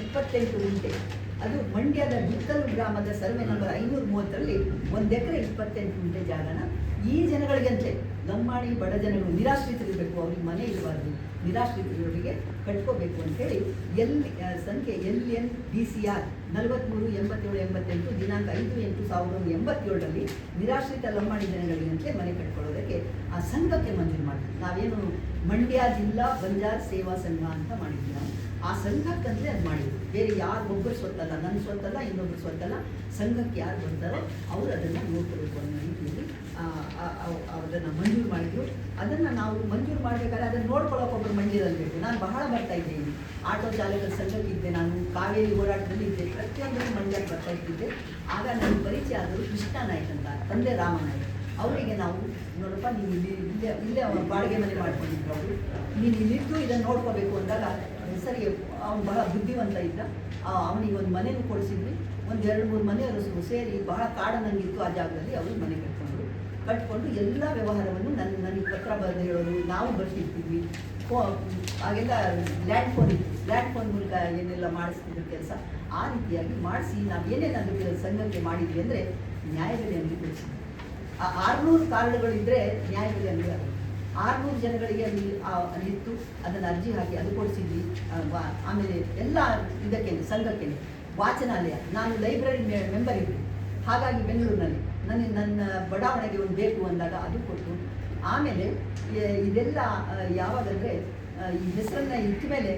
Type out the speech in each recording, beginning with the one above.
ಇಪ್ಪತ್ತೆಂಟು ಗುಂಟೆ. ಅದು ಮಂಡ್ಯದ ಬಿತ್ತಲು ಗ್ರಾಮದ ಸರ್ವೆ ನಂಬರ್ ಐನೂರ ಮೂವತ್ತರಲ್ಲಿ ಒಂದು ಎಕರೆ ಇಪ್ಪತ್ತೆಂಟು ಗುಂಟೆ ಜಾಗನ ಈ ಜನಗಳಿಗಂತೆ ಲಂಬಾಣಿ ಬಡ ಜನಗಳು ನಿರಾಶ್ರಿತರಿರಬೇಕು, ಅವ್ರಿಗೆ ಮನೆ ಇರಬಾರ್ದು ನಿರಾಶ್ರಿತರಿಗೆ ಕಟ್ಕೋಬೇಕು ಅಂತೇಳಿ ಎಲ್ ಸಂಖ್ಯೆ L N D C R ನಲವತ್ತ್ಮೂರು ಎಂಬತ್ತೇಳು ಎಂಬತ್ತೆಂಟು ದಿನಾಂಕ ಐದು ಎಂಟು ಸಾವಿರದ ಒಂದು ಎಂಬತ್ತೇಳರಲ್ಲಿ ನಿರಾಶ್ರಿತ ಲಂಬಾಣಿ ಜನಗಳಿಗಂತೆ ಮನೆ ಕಟ್ಕೊಳ್ಳೋದಕ್ಕೆ ಆ ಸಂಘಕ್ಕೆ ಮಂಜೂರು ಮಾಡಿದ್ವಿ ನಾವೇನು ಮಂಡ್ಯ ಜಿಲ್ಲಾ ಬಂಜಾರ್ ಸೇವಾ ಸಂಘ ಅಂತ ಮಾಡಿದ್ವಿ ನಾವು. ಆ ಸಂಘಕ್ಕಂತಲೇ ಅದು ಮಾಡಿದ್ವಿ ಬೇರೆ ಯಾರು ಒಬ್ಬರು ಸ್ವತ್ತಲ್ಲ ನನ್ನ ಸ್ವತ್ತಲ್ಲ ಇನ್ನೊಬ್ಬರು ಸ್ವತ್ತಲ್ಲ, ಸಂಘಕ್ಕೆ ಯಾರು ಬರ್ತಾರೋ ಅವರು ಅದನ್ನು ನೋಡ್ಕೋಬೇಕು ಅನ್ನೋ ರೀತಿಯಲ್ಲಿ ಅದನ್ನು ಮಂಜೂರು ಮಾಡಿದ್ರು. ಅದನ್ನು ನಾವು ಮಂಜೂರು ಮಾಡಬೇಕಾದ್ರೆ ಅದನ್ನು ನೋಡ್ಕೊಳ್ಳೋಕೆ ಒಬ್ಬರು ಮಂಡ್ಯದಲ್ಲಿ ಬೇಕು. ನಾನು ಬಹಳ ಬರ್ತಾ ಇದ್ದೀನಿ. ಆಟೋ ಚಾಲಕರ ಸಂಘಕ್ಕೆ ಇದ್ದೆ ನಾನು ಕಾವೇರಿ ಹೋರಾಟದಲ್ಲಿ ಇದ್ದೆ, ಪ್ರತಿಯೊಂದಕ್ಕೂ ಮಂಡ್ಯಕ್ಕೆ ಬರ್ತಾ ಇದ್ದಿದ್ದೆ. ಆಗ ನನ್ನ ಪರಿಚಯ ಆದರು ಕೃಷ್ಣ ಅಂತ, ತಂದೆ ರಾಮನಾಯ್ಕ್. ಅವರಿಗೆ ನಾವು, ನೋಡಪ್ಪ ನೀವು ಇಲ್ಲಿ, ಇಲ್ಲೇ ಇಲ್ಲೇ ಬಾಡಿಗೆ ಮನೆ ಮಾಡ್ಕೊಂಡಿದ್ರು ಅವರು. ನೀನು ಇಲ್ಲಿದ್ದು ಇದನ್ನು ನೋಡ್ಕೋಬೇಕು ಅಂದಾಗ ಸರಿ, ಅವನು ಬಹಳ ಬುದ್ಧಿವಂತ ಇದ್ದ. ಅವನಿಗೆ ಒಂದು ಮನೆಯನ್ನು ಕೊಡಿಸಿದ್ವಿ. ಒಂದು ಎರಡು, ಮೂರು ಮನೆಯವರು ಸೇರಿ ಬಹಳ ಕಾಡನಂಗಿತ್ತು ಆ ಜಾಗದಲ್ಲಿ ಅವರು ಮನೆ ಕಟ್ಕೊಂಡ್ರು. ಕಟ್ಕೊಂಡು ಎಲ್ಲ ವ್ಯವಹಾರವನ್ನು ನನ್ನ ನನಗೆ ಪತ್ರ ಬರೆದು ಹೇಳೋರು, ನಾವು ಬರ್ತಿರ್ತಿದ್ವಿ ಫೋ ಆಗೆಲ್ಲ ಲ್ಯಾಂಡ್ ಫೋನ್ ಇತ್ತು. ಲ್ಯಾಂಡ್ ಫೋನ್ ಮೂಲಕ ಏನೆಲ್ಲ ಮಾಡಿಸ್ತಿದ್ರು ಕೆಲಸ, ಆ ರೀತಿಯಾಗಿ ಮಾಡಿಸಿ ನಾವು ಏನೇನಾದರೂ ಸಂಘಕ್ಕೆ ಮಾಡಿದ್ವಿ ಅಂದರೆ ನ್ಯಾಯಬೆಲೆ ಅಂಗಡಿ ಆ, ಆರುನೂರು ಕಾರ್ಡ್ಗಳಿದ್ದರೆ ನ್ಯಾಯಬೆಲೆ ಅಂಗಡಿ ಆಗುತ್ತೆ ಆರುನೂರು ಜನಗಳಿಗೆ ಅಲ್ಲಿ ಅಲ್ಲಿತ್ತು ಅದನ್ನು ಅರ್ಜಿ ಹಾಕಿ ಅದು ಕೊಡಿಸಿದ್ವಿ. ಆಮೇಲೆ ಎಲ್ಲ ಇದಕ್ಕೆ ಸಂಘಕ್ಕೆ ವಾಚನಾಲಯ, ನಾನು ಲೈಬ್ರರಿ ಮೆಂಬರ್ ಇದ್ದೆ. ಹಾಗಾಗಿ ಬೆಂಗಳೂರಿನಲ್ಲಿ ನನಗೆ ನನ್ನ ಬಡಾವಣೆಗೆ ಒಂದು ಬೇಕು ಅಂದಾಗ ಅದು ಕೊಟ್ಟು, ಆಮೇಲೆ ಇದೆಲ್ಲ ಯಾವಾಗಂದರೆ ಈ ಹೆಸರನ್ನು ಇಟ್ಟ ಮೇಲೆ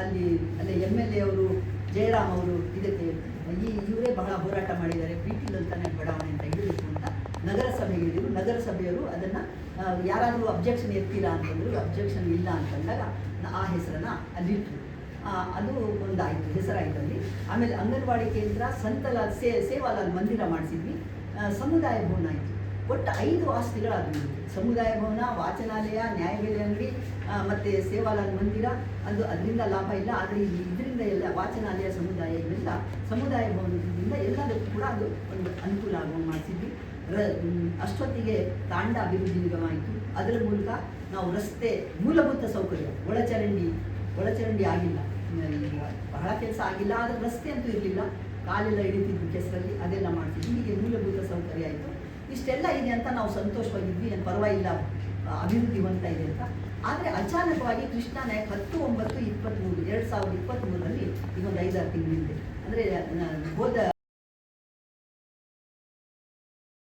ಅಲ್ಲಿ ಅಲ್ಲಿ ಎಂ ಎಲ್ ಎ ಅವರು, ಜಯರಾಮ್ ಅವರು ಇದಕ್ಕೆ ನಗರಸಭೆಯವರು ಅದನ್ನು ಯಾರಾದರೂ ಅಬ್ಜೆಕ್ಷನ್ ಎತ್ತೀರಾ ಅಂತಂದರು ಅಬ್ಜೆಕ್ಷನ್ ಇಲ್ಲ ಅಂತಂದಾಗ ಆ ಹೆಸರನ್ನು ಅಲ್ಲಿಟ್ಟರು ಅದು ಒಂದಾಯಿತು, ಹೆಸರಾಯಿತು ಅಲ್ಲಿ. ಆಮೇಲೆ ಅಂಗನವಾಡಿ ಕೇಂದ್ರ ಸಂತಲಾಲ್ ಸೇ, ಸೇವಾಲಾಲ್ ಮಂದಿರ ಮಾಡಿಸಿದ್ವಿ. ಸಮುದಾಯ ಭವನ ಆಯಿತು. ಒಟ್ಟು ಐದು ಆಸ್ತಿಗಳಾದವು. ಸಮುದಾಯ ಭವನ, ವಾಚನಾಲಯ, ನ್ಯಾಯಬೆಲೆ ಅಂಗಡಿ ಮತ್ತು ಸೇವಾಲಾಲ್ ಮಂದಿರ. ಅದು ಅದರಿಂದ ಲಾಭ ಇಲ್ಲ. ಆದರೆ ಈ ಇದರಿಂದ ಎಲ್ಲ ವಾಚನಾಲಯ ಸಮುದಾಯ ಇದರಿಂದ, ಸಮುದಾಯ ಭವನದಿಂದ ಎಲ್ಲದಕ್ಕೂ ಕೂಡ ಅದು ಒಂದು ಅನುಕೂಲ ಆಗುವ ಮಾಡಿಸಿದ್ವಿ. ಅಷ್ಟೊತ್ತಿಗೆ ತಾಂಡ ಅಭಿವೃದ್ಧಿ ನಿಗಮ ಆಯಿತು ಅದರ ಮೂಲಕ ನಾವು ರಸ್ತೆ ಮೂಲಭೂತ ಸೌಕರ್ಯ, ಒಳಚರಂಡಿ ಒಳಚರಂಡಿ ಆಗಿಲ್ಲ. ಬಹಳ ಕೆಲಸ ಆಗಿಲ್ಲ, ಆದರೆ ರಸ್ತೆ ಅಂತೂ ಇರಲಿಲ್ಲ. ಕಾಲೆಲ್ಲ ಹಿಡಿತಿದ್ವಿ ಕೆಸರಲ್ಲಿ, ಅದೆಲ್ಲ ಮಾಡ್ತಿದ್ವಿ. ಹೀಗೆ ಮೂಲಭೂತ ಸೌಕರ್ಯ ಆಯಿತು. ಇಷ್ಟೆಲ್ಲ ಇದೆ ಅಂತ ನಾವು ಸಂತೋಷವಾಗಿದ್ವಿ. ಏನು ಪರವಾಗಿಲ್ಲ, ಅಭಿವೃದ್ಧಿ ಹೊಂದ್ತಾ ಇದೆ ಅಂತ. ಆದರೆ ಅಚಾನಕವಾಗಿ ಕೃಷ್ಣ ನಾಯಕ್ ಹತ್ತು ಒಂಬತ್ತು ಇಪ್ಪತ್ತ್ಮೂರು ಎರಡು ಸಾವಿರದ ಇಪ್ಪತ್ತ್ಮೂರರಲ್ಲಿ ಇನ್ನೊಂದು ಐದಾರು ತಿಂಗಳಿದೆ. ಅಂದರೆ ಹೋದ